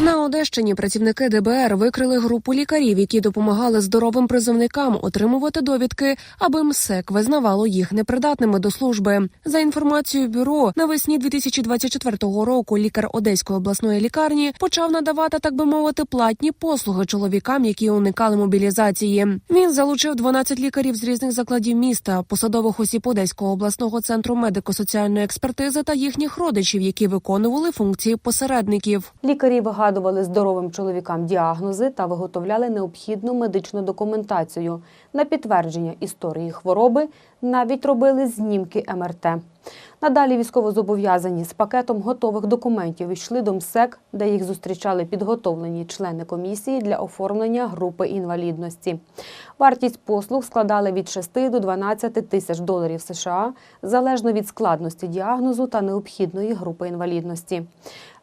На Одещині працівники ДБР викрили групу лікарів, які допомагали здоровим призовникам отримувати довідки, аби МСЕК визнавало їх непридатними до служби. За інформацією бюро, навесні 2024 року лікар Одеської обласної лікарні почав надавати, так би мовити, платні послуги чоловікам, які уникали мобілізації. Він залучив 12 лікарів з різних закладів міста, посадових осіб Одеського обласного центру медико-соціальної експертизи та їхніх родичів, які виконували функції посередників. Лікарі вигадували здоровим чоловікам діагнози та виготовляли необхідну медичну документацію. На підтвердження історії хвороби навіть робили знімки МРТ. Надалі військовозобов'язані з пакетом готових документів йшли до МСЕК, де їх зустрічали підготовлені члени комісії для оформлення групи інвалідності. Вартість послуг складала від 6 до 12 тисяч доларів США залежно від складності діагнозу та необхідної групи інвалідності.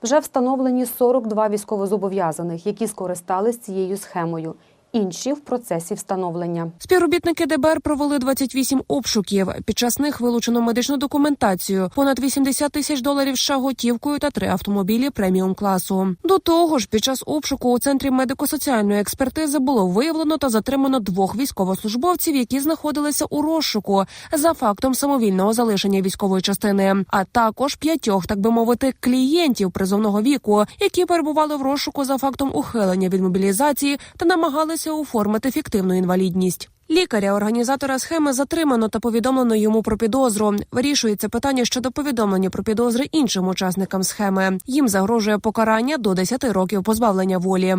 Вже встановлені 42 військовозобов'язаних, які скористались цією схемою. Інші в процесі встановлення. Співробітники ДБР провели 28 обшуків. Під час них вилучено медичну документацію, понад 80 тисяч доларів США готівкою та три автомобілі преміум класу. До того ж, під час обшуку у центрі медико-соціальної експертизи було виявлено та затримано двох військовослужбовців, які знаходилися у розшуку за фактом самовільного залишення військової частини, а також п'ятьох, так би мовити, клієнтів призовного віку, які перебували в розшуку за фактом ухилення від мобілізації та намагалися оформити фіктивну інвалідність. Лікаря, організатора схеми, затримано та повідомлено йому про підозру. Вирішується питання щодо повідомлення про підозри іншим учасникам схеми. Їм загрожує покарання до 10 років позбавлення волі.